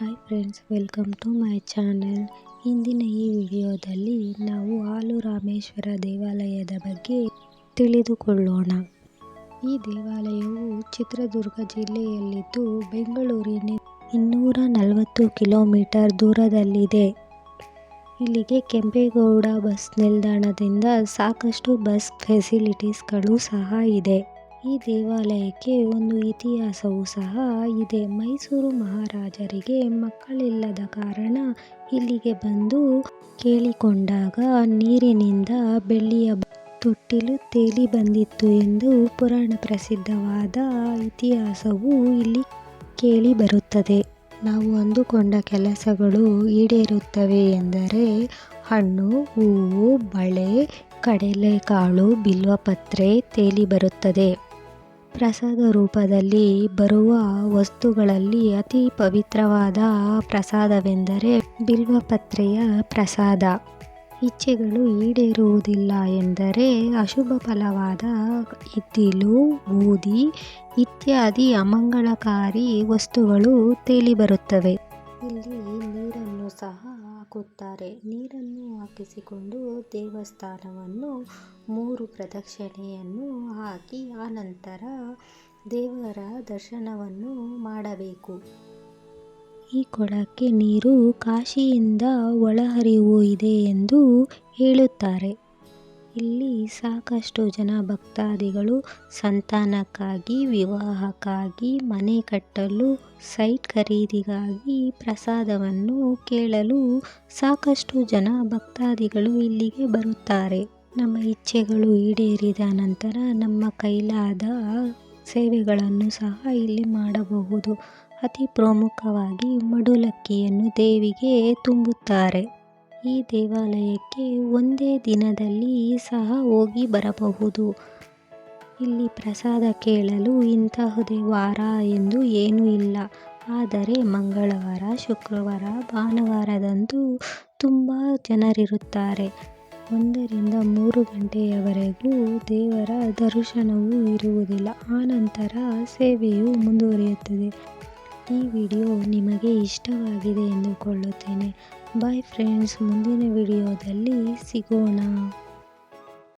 Hi friends welcome to my channel ಇಂದಿನ ಈ ವಿಡಿಯೋದಲ್ಲಿ ನಾವು ಆಲುರಾಮೇಶ್ವರ ದೇವಾಲಯದ ಬಗ್ಗೆ ತಿಳಿದುಕೊಳ್ಳೋಣ. ಈ ದೇವಾಲಯವು ಚಿತ್ರದುರ್ಗ ಜಿಲ್ಲೆಯಲ್ಲಿದ್ದು ಬೆಂಗಳೂರಿನ ಇನ್ನೂರ ನಲವತ್ತು ಕಿಲೋಮೀಟರ್ ದೂರದಲ್ಲಿದೆ. ಇಲ್ಲಿಗೆ ಕೆಂಪೇಗೌಡ ಬಸ್ ನಿಲ್ದಾಣದಿಂದ ಸಾಕಷ್ಟು ಬಸ್ ಫೆಸಿಲಿಟೀಸ್ಗಳು ಸಹ ಇದೆ. ಈ ದೇವಾಲಯಕ್ಕೆ ಒಂದು ಇತಿಹಾಸವೂ ಸಹ ಇದೆ. ಮೈಸೂರು ಮಹಾರಾಜರಿಗೆ ಮಕ್ಕಳಿಲ್ಲದ ಕಾರಣ ಇಲ್ಲಿಗೆ ಬಂದು ಕೇಳಿಕೊಂಡಾಗ ನೀರಿನಿಂದ ಬೆಳ್ಳಿಯ ತೊಟ್ಟಿಲು ತೇಲಿ ಬಂದಿತ್ತು ಎಂದು ಪುರಾಣ ಪ್ರಸಿದ್ಧವಾದ ಇತಿಹಾಸವು ಇಲ್ಲಿ ಕೇಳಿ ಬರುತ್ತದೆ. ನಾವು ಅಂದುಕೊಂಡ ಕೆಲಸಗಳು ಈಡೇರುತ್ತವೆ ಎಂದರೆ ಹಣ್ಣು, ಹೂವು, ಬಳೆ, ಕಡಲೆಕಾಳು, ಬಿಲ್ವಪತ್ರೆ ತೇಲಿ ಬರುತ್ತದೆ. ಪ್ರಸಾದ ರೂಪದಲ್ಲಿ ಬರುವ ವಸ್ತುಗಳಲ್ಲಿ ಅತಿ ಪವಿತ್ರವಾದ ಪ್ರಸಾದವೆಂದರೆ ಬಿಲ್ವಪತ್ರೆಯ ಪ್ರಸಾದ. ಇಚ್ಛೆಗಳು ಈಡೇರುವುದಿಲ್ಲ ಎಂದರೆ ಅಶುಭ ಫಲವಾದ ಇದ್ದಿಲು ಬೂದಿ ಇತ್ಯಾದಿ ಅಮಂಗಳಕಾರಿ ವಸ್ತುಗಳು ತೇಲಿಬರುತ್ತವೆ. ಇಲ್ಲಿ ನೀರನ್ನು ಸಹ ಹಾಕುತ್ತಾರೆ. ನೀರನ್ನು ಹಾಕಿಸಿಕೊಂಡು ದೇವಸ್ಥಾನವನ್ನು ಮೂರು ಪ್ರದಕ್ಷಿಣೆಯನ್ನು ಹಾಕಿ ಆನಂತರ ದೇವರ ದರ್ಶನವನ್ನು ಮಾಡಬೇಕು. ಈ ಕೊಳಕ್ಕೆ ನೀರು ಕಾಶಿಯಿಂದ ಒಳಹರಿವು ಇದೆ ಎಂದು ಹೇಳುತ್ತಾರೆ. ಇಲ್ಲಿ ಸಾಕಷ್ಟು ಜನ ಭಕ್ತಾದಿಗಳು ಸಂತಾನಕ್ಕಾಗಿ, ವಿವಾಹಕ್ಕಾಗಿ, ಮನೆ ಕಟ್ಟಲು, ಸೈಟ್ ಖರೀದಿಗಾಗಿ ಪ್ರಸಾದವನ್ನು ಕೇಳಲು ಸಾಕಷ್ಟು ಜನ ಭಕ್ತಾದಿಗಳು ಇಲ್ಲಿಗೆ ಬರುತ್ತಾರೆ. ನಮ್ಮ ಇಚ್ಛೆಗಳು ಈಡೇರಿದ ನಂತರ ನಮ್ಮ ಕೈಲಾದ ಸೇವೆಗಳನ್ನು ಸಹ ಇಲ್ಲಿ ಮಾಡಬಹುದು. ಅತಿ ಪ್ರಮುಖವಾಗಿ ಮಡುಲಕ್ಕಿಯನ್ನು ದೇವಿಗೆ ತುಂಬುತ್ತಾರೆ. ಈ ದೇವಾಲಯಕ್ಕೆ ಒಂದೇ ದಿನದಲ್ಲಿ ಸಹ ಹೋಗಿ ಬರಬಹುದು. ಇಲ್ಲಿ ಪ್ರಸಾದ ಕೇಳಲು ಇಂತಹುದೇ ವಾರ ಎಂದು ಏನೂ ಇಲ್ಲ. ಆದರೆ ಮಂಗಳವಾರ, ಶುಕ್ರವಾರ, ಭಾನುವಾರದಂದು ತುಂಬ ಜನರಿರುತ್ತಾರೆ. ಒಂದರಿಂದ ಮೂರು ಗಂಟೆಯವರೆಗೂ ದೇವರ ದರ್ಶನವೂ ಇರುವುದಿಲ್ಲ. ಆನಂತರ ಸೇವೆಯು ಮುಂದುವರಿಯುತ್ತದೆ. ಈ ವಿಡಿಯೋ ನಿಮಗೆ ಇಷ್ಟವಾಗಿದೆ ಎಂದುಕೊಳ್ಳುತ್ತೇನೆ. ಬಾಯ್ ಫ್ರೆಂಡ್ಸ್ ಮುಂದಿನ ವಿಡಿಯೋದಲ್ಲಿ ಸಿಗೋಣ.